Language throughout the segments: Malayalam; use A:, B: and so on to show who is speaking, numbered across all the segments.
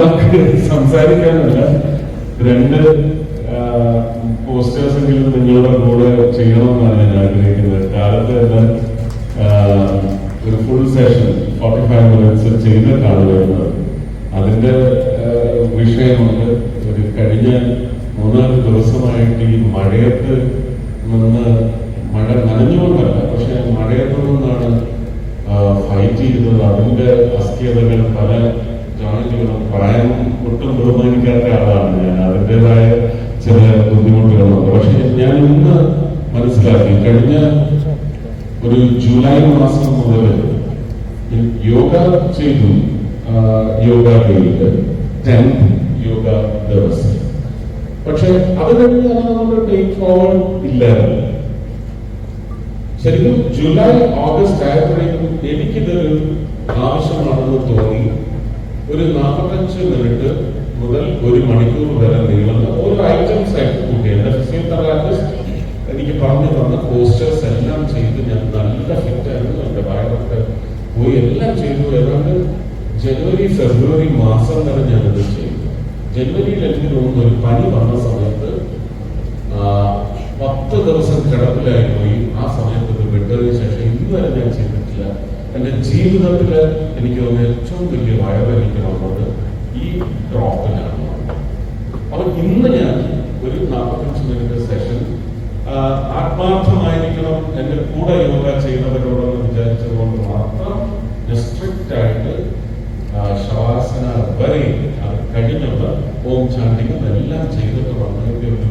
A: വാക്ക് സംസാരിക്കാനല്ല. രണ്ട് പോസ്റ്റേഴ്സ് എങ്കിലും നിങ്ങളുടെ കൂടെ ചെയ്യണമെന്നാണ് ഞാൻ ആഗ്രഹിക്കുന്നത്. കാലത്ത് തന്നെ ഒരു full session forty five minutes ചെയ്തിട്ടാണ് വരുന്നത് അതിന്റെ വിഷയമുണ്ട്. ഒരു കഴിഞ്ഞ മൂന്നാൽ ദിവസമായിട്ട് ഈ മഴയത്ത് നിന്ന് മഴ നനഞ്ഞുകൊണ്ടല്ല പക്ഷെ മഴയത്ത് നിന്നാണ് ഫൈറ്റ് ചെയ്തത്. അതിന്റെ അസ്ഥിരതകൾ പല ജോയിന്റുകളും പ്രായം ഒട്ടും ബഹുമാനിക്കാത്ത ആളാണ് ഞാൻ. അതിന്റെതായ ചില ബുദ്ധിമുട്ടുകളുണ്ട് പക്ഷെ ഞാൻ ഇന്ന് മനസ്സിലാക്കി കഴിഞ്ഞ ഒരു ജൂലൈ മാസം മുതൽ യോഗ ചെയ്തു. യോഗ ഡേയിൽ. ടെൻത്ത് യോഗ ദിവസം. പക്ഷെ അത് കഴിഞ്ഞ് നമ്മുടെ ടേക്ക് ഫോർവേഡ് ഇല്ലായിരുന്നു. ശരിക്കും ജൂലൈ ഓഗസ്റ്റ് ആയപ്പോഴേക്കും എനിക്കിതൊരു ആവശ്യമാണെന്ന് തോന്നി. ഒരു നാൽപ്പത്തഞ്ച് മിനിറ്റ് മുതൽ ഒരു മണിക്കൂർ വരെ നീളുന്ന ഓരോ ഐറ്റംസ് ആയിട്ട് കൂട്ടി എന്റെ ഫിസിയോതെറാപ്പിസ്റ്റ് എനിക്ക് പറഞ്ഞു തന്ന പോസ്റ്റേഴ്സ് എല്ലാം ചെയ്ത് ഞാൻ നല്ല ഫിറ്റ് ആയിരുന്നു. എന്റെ വയറൊക്കെ പോയി. എല്ലാം ചെയ്തു. ഏതാണ്ട് ജനുവരി ഫെബ്രുവരി മാസം വരെ ഞാൻ ഇത് ചെയ്തു. ജനുവരിയിൽ എനിക്ക് തോന്നുന്നു ഒരു പനി വന്ന സമയത്ത് പത്ത് ദിവസം കിടപ്പിലായി പോയി. ആ സമയത്ത് വിട്ടതിന് ശേഷം ഇന്നുവരെ ഞാൻ ചെയ്തിട്ടില്ല. എന്റെ ജീവിതത്തിൽ എനിക്ക് തോന്നിയ ഏറ്റവും വലിയ വയവ് എനിക്ക് വന്നത് ഈ ഡ്രോപ്പിനാണ് അപ്പൊ ഇന്ന് ഞാൻ ഒരു നാൽപ്പത്തഞ്ച് മിനിറ്റ് സെഷൻ ആത്മാർത്ഥമായിരിക്കണം എന്റെ കൂടെ യോഗ ചെയ്യുന്നവരോടെന്ന് വിചാരിച്ചതുകൊണ്ട് മാത്രം സ്ട്രിക്റ്റ് ആയിട്ട് ശവാസന വരെ അത് കഴിഞ്ഞത് ഓം ചാണ്ടിക്ക് എല്ലാം ചെയ്തിട്ട് വന്നതിന്റെ ഒരു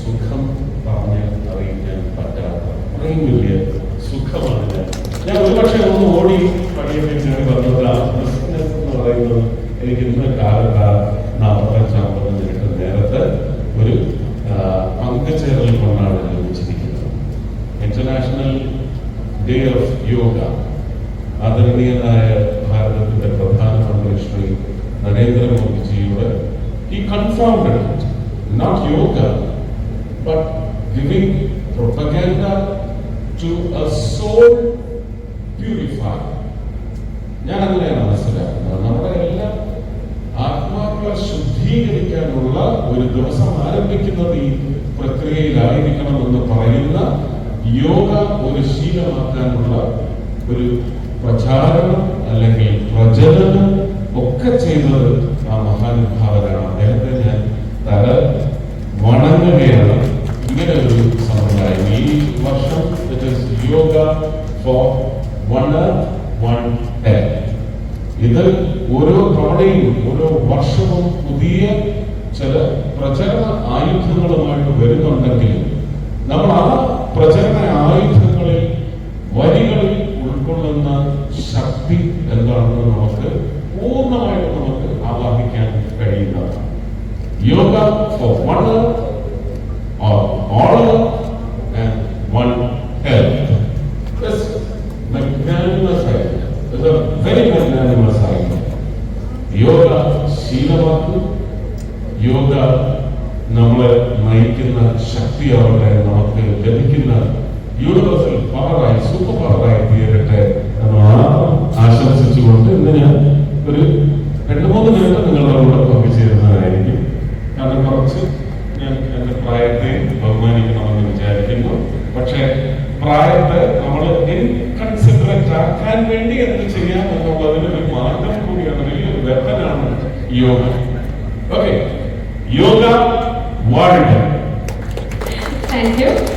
A: സുഖം പറഞ്ഞ് അറിയിക്കാൻ പറ്റാത്ത അത്രയും വലിയ സുഖമാണ് ഒന്ന് ഓടി പണിയൊക്കെ കയറി വന്നത് ആ ബിസിനസ് എന്ന് പറയുന്നത് എനിക്ക് ഇന്ന് കാലത്ത് നാൽപ്പത്തഞ്ച് അമ്പത് മിനിറ്റ് നേരത്തെ ഒരു ആ, പങ്കുചേരൽ കൊണ്ടാണ് ലഭിച്ചിരിക്കുന്നത് ഇന്റർനാഷണൽ ഡേ ഓഫ് യോഗ ആദരണീയനായ ഭാരതത്തിന്റെ പ്രധാനമന്ത്രി ശ്രീ നരേന്ദ്രമോദിജിയുടെ ഈ confirmed not yoga but giving propaganda to a soul purify ഞാൻ അങ്ങനെയാണ് മനസ്സിലാക്കുന്നത് നമ്മുടെ എല്ലാം ആത്മാക്കളെ ശുദ്ധീകരിക്കാനുള്ള ഒരു ദിവസം ആരംഭിക്കുന്നത് ഈ പ്രക്രിയയിലായിരിക്കണമെന്ന് പറയുന്ന യോഗ ഒരു ശീലമാക്കാനുള്ള ഒരു പ്രചാരണം അല്ലെങ്കിൽ പ്രചരണം ഒക്കെ ചെയ്തത് ആ മഹാനുഭാവരാണ്. അദ്ദേഹത്തെ ഞാൻ തല വണങ്ങുകയാണ്. ഇങ്ങനെ ഒരു സമ്പ്രദായം. ഈ വർഷം yoga for one one health ഇത് ഓരോ തവണയും ഓരോ വർഷവും പുതിയ ചില പ്രചരണ ആയുധങ്ങളുമായിട്ട് വരുന്നുണ്ടെങ്കിലും നമ്മൾ ആ പ്രചരണ ആയുധങ്ങളിൽ വരികളിൽ ഉൾക്കൊള്ളുന്ന ശക്തി എന്താണെന്ന് നമുക്ക് പൂർണമായിട്ട് നമുക്ക് ആവാഹിക്കാൻ കഴിയുന്നതാണ്. യോഗ ഫോർ വൺ യോഗ നമ്മളെ നയിക്കുന്ന ശക്തിയാവട്ടെ നമുക്ക് ലഭിക്കുന്ന യൂണിവേഴ്സൽ പവറായി സൂപ്പർ പവറായി തീരട്ടെ എന്ന് ആശംസിച്ചുകൊണ്ട് ഇന്ന് ഞാൻ ഒരു രണ്ട് മൂന്ന് മിനിറ്റ് നിങ്ങളുടെ കൂടെ പങ്കുചേരുന്നതായിരിക്കും. കാരണം കുറച്ച് ഞാൻ എന്റെ പ്രായത്തെ ബഹുമാനിക്കണമെന്ന് വിചാരിക്കുന്നു. പക്ഷെ പ്രായത്തെ നമ്മൾ ഇൻകൺസിഡറേറ്റ് ആക്കാൻ വേണ്ടി എന്ത് ചെയ്യാം എന്നുള്ളതിന് ഒരു മാർഗം കൂടിയാണ് വലിയൊരു വെപ്പനാണ് yoga. yoga warrior.
B: Thank you.